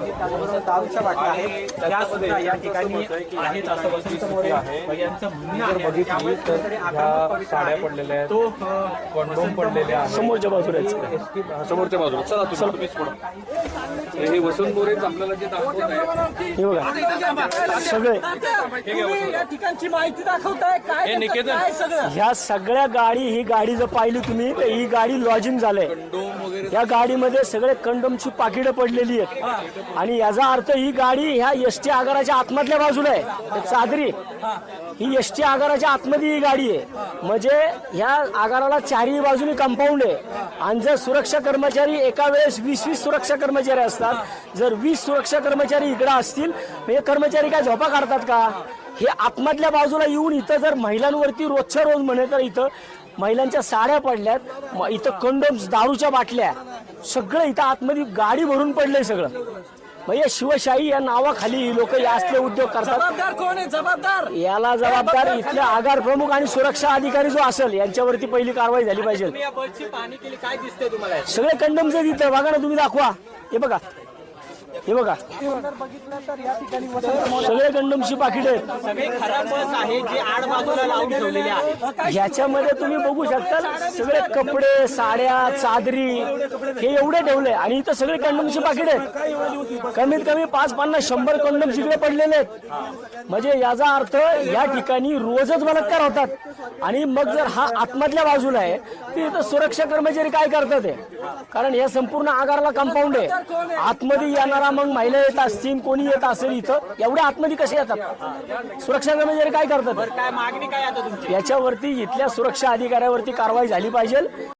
आहेत त्याचबरोबर दारूच्या बाटल्या आहेत त्या सुद्धा या ठिकाणी आहेत असं वसंत मोरे यांचं म्हणणं आहे. बघितली त्यामुळे तर कुठेतरी ह्या आक्रमक पवित्रा साड्या आहे. पडलेल्या आहेत. तो अ, कंडोम पडलेले आहेत समोरच्या बाजूला. समोरच्या बाजूला चला तुम्ही तुम्हीच पुढं हे वसंत मोरेच आपल्याला जे दाखवत आहे हे बघा. सगळे या ठिकाणची माहिती दाखवताय. काय हे निकेतन. काय सगळं? ह्या सगळ्या गाडी ही गाडी जर पाहिली तुम्ही तर ही गाडी लॉजिंग झालंय. कंडोम वगैरे या गाडीमध्ये सगळे कंडोमची पाकिटं पडलेली आहेत. आणि याचा अर्थ ही गाडी ह्या एस टी आगाराच्या आतमधल्या बाजूला आहे. हे. चादरी. ही. एस टी आगाराच्या आतमध्ये ही गाडी आहे. म्हणजे ह्या आगाराला चारही बाजूनी कंपाऊंड आहे. आणि जर सुरक्षा कर्मचारी एका वेळेस वीस वीस सुरक्षा कर्मचारी असतात जर वीस सुरक्षा कर्मचारी इकडे असतील हे कर्मचारी काय झोपा काढतात का? हे आतमधल्या बाजूला येऊन इथं जर महिलांवरती रोजच्या रोज म्हणे तर इथं महिलांच्या साड्या पडल्यात इथं कंडोम्स दारूच्या बाटल्या सगळं इथं आतमध्ये गाडी भरून पडलंय सगळं. म्हणजे शिवशाही या नावाखाली ही लोक या असले उद्योग करतात. जबाबदार कोण आहे? जबाबदार. याला जबाबदार इथले आगार प्रमुख आणि सुरक्षा अधिकारी जो असेल यांच्यावरती पहिली कारवाई झाली पाहिजे. सगळे कंडोमचे इथं बघा ना तुम्ही दाखवा. हे बघा. हे बघा. सगळे कंडोमची पाकिट आहेत. सगळे खराब बस आहे जी आड बाजूला लावून ठेवलेली आहे ह्याच्यामध्ये तुम्ही बघू शकता सगळे कपडे साड्या चादरी हे एवढे ठेवले. आणि इथं सगळे कंडोमची पाकिट आहेत. कमीत कमी पाच पन्नास शंभर कंडोम इकडे पडलेले आहेत. म्हणजे याचा अर्थ या ठिकाणी रोजच बलात्कार होतात. आणि मग जर हा आतमधल्या बाजूला आहे तर इथं सुरक्षा कर्मचारी काय करतात कारण या संपूर्ण आगाराला कंपाऊंड आहे. आतमध्ये येणारा मग महिला येत असतील कोणी येत असेल इथं एवढ्या आतमध्ये कसे येतात? सुरक्षा कर्मचारी काय करतात? काय मागणी काय आता तुमची? याच्यावरती इथल्या सुरक्षा अधिकाऱ्यावरती कारवाई झाली पाहिजे.